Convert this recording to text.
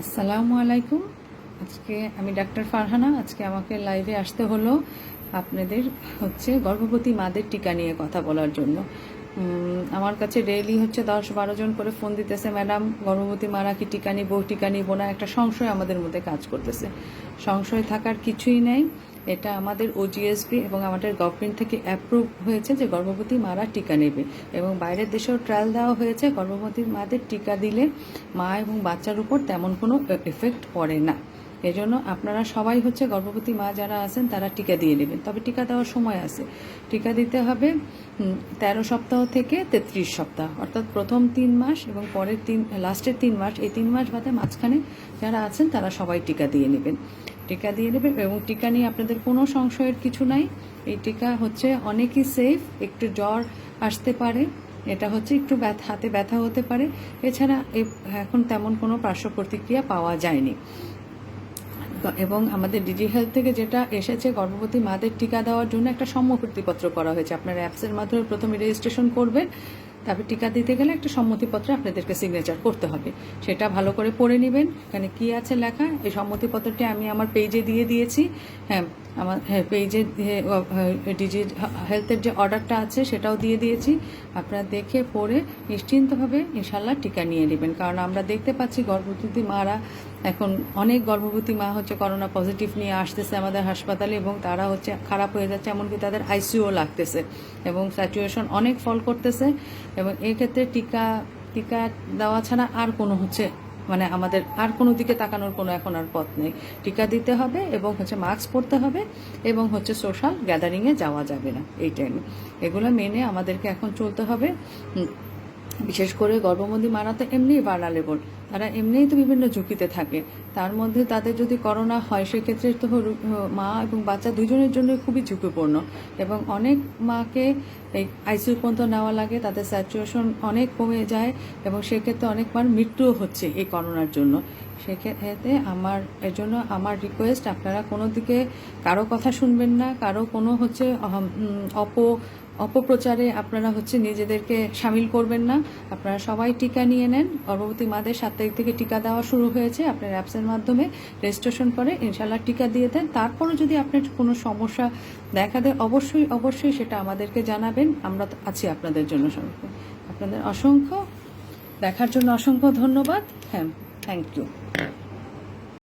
আসসালামু আলাইকুম। আজকে আমি ডাক্তার ফারহানা, আজকে আমাকে লাইভে আসতে হলো আপনাদের হচ্ছে গর্ভবতী মাদের টিকা নিয়ে কথা বলার জন্য। আমার কাছে ডেইলি হচ্ছে দশ বারো জন করে ফোন দিতেছে ম্যাডাম গর্ভবতী মারা কি টিকা নিবো? টিকা নিবো না? একটা সংশয় আমাদের মধ্যে কাজ করতেছে। সংশয় থাকার কিছুই নেই। এটা আমাদের ওজিএসবি এবং আমাদের গভর্নমেন্ট থেকে অ্যাপ্রুভ হয়েছে যে গর্ভবতী মারা টিকা নেবে। এবং বাইরের দেশেও ট্রায়াল দেওয়া হয়েছে গর্ভবতী মাদের টিকা দিলে মা এবং বাচ্চার উপর তেমন কোনো এফেক্ট পড়ে না। এজন্য আপনারা সবাই হচ্ছে গর্ভবতী মা যারা আছেন তারা টিকা দিয়ে নেবেন। তবে টিকা দেওয়ার সময় আছে। টিকা দিতে হবে হুম, তেরো সপ্তাহ থেকে তেত্রিশ সপ্তাহ। অর্থাৎ প্রথম তিন মাস এবং পরের তিন লাস্টের তিন মাস। এই তিন মাস বাদে মাঝখানে যারা আছেন তারা সবাই টিকা দিয়ে নেবেন। টিকা দিয়ে নেবেন এবং টিকা নিয়ে আপনাদের কোনো সংশয়ের কিছু নাই। এই টিকা হচ্ছে অনেকই সেফ একটু জ্বর আসতে পারে, এটা হচ্ছে একটু ব্যথা, হাতে ব্যথা হতে পারে। এছাড়া এখন তেমন কোনো পার্শ্ব প্রতিক্রিয়া পাওয়া যায়নি। এবং আমাদের ডিজি হেলথ থেকে যেটা এসেছে, গর্ভবতী মাদের টিকা দেওয়ার জন্য একটা সম্মতিপত্র করা হয়েছে। আপনার অ্যাপসের মাধ্যমে প্রথমে রেজিস্ট্রেশন করবেন। তারপর টিকা দিতে গেলে একটা সম্মতিপত্রে আপনাদেরকে সিগনেচার করতে হবে। সেটা ভালো করে পড়ে নেবেন। এখানে কি আছে লেখা? এই সম্মতিপত্রটি আমি আমার পেজে দিয়ে দিয়েছি। হ্যাঁ আমার হ্যাঁ পেজে ডিজি হেলথের যে অর্ডারটা আছে সেটাও দিয়ে দিয়েছি। আপনারা দেখে পড়ে নিশ্চিন্তভাবে ইনশাল্লাহ টিকা নিয়ে নেবেন। কারণ আমরা দেখতে পাচ্ছি গর্ভবতী মারা এখন অনেক গর্ভবতী মা হচ্ছে করোনা পজিটিভ নিয়ে আসতেছে আমাদের হাসপাতালে এবং তারা হচ্ছে খারাপ হয়ে যাচ্ছে, এমনকি তাদের আইসিইউ লাগতেছে এবং স্যাচুয়েশন অনেক ফল করতেছে এবং এক্ষেত্রে টিকা টিকা দেওয়া ছাড়া আর কোনো হচ্ছে মানে আমাদের আর কোনো দিকে তাকানোর কোনো এখন আর পথ নেই। টিকা দিতে হবে এবং হচ্ছে মাস্ক পরতে হবে এবং হচ্ছে সোশ্যাল গ্যাদারিংয়ে যাওয়া যাবে না এই টাইমে এগুলো মেনে আমাদেরকে এখন চলতে হবে। বিশেষ করে গর্ভবতী মারা তো এমনিই বাড়ালেবল তারা এমনিই তো বিভিন্ন ঝুঁকিতে থাকে। তার মধ্যে তাদের যদি করোনা হয়, সেক্ষেত্রে তো মা এবং বাচ্চা দুজনের জন্য খুবই ঝুঁকিপূর্ণ। এবং অনেক মাকে এই আইসিইউ পর্যন্ত নেওয়া লাগে, তাদের স্যাচুয়েশন অনেক কমে যায় এবং সেক্ষেত্রে অনেক মার মৃত্যুও হচ্ছে এই করোনার জন্য। সেক্ষেত্রে আমার, এর জন্য আমার রিকোয়েস্ট আপনারা কোনো দিকে কারও কথা শুনবেন না, কারও কোনো হচ্ছে অপ অপপ্রচারে আপনারা হচ্ছে নিজেদেরকে সামিল করবেন না। আপনারা সবাই টিকা নিয়ে নেন। গর্ভবতী মাদের সাত তারিখ থেকে টিকা দেওয়া শুরু হয়েছে। আপনার অ্যাপসের মাধ্যমে রেজিস্ট্রেশন করে ইনশাল্লাহ টিকা দিয়ে দেন। তারপরও যদি আপনার কোনো সমস্যা দেখা দেয়, অবশ্যই অবশ্যই সেটা আমাদেরকে জানাবেন। আমরা আছি আপনাদের জন্য আপনাদের অসংখ্য, দেখার জন্য অসংখ্য ধন্যবাদ। হ্যাঁ থ্যাংক ইউ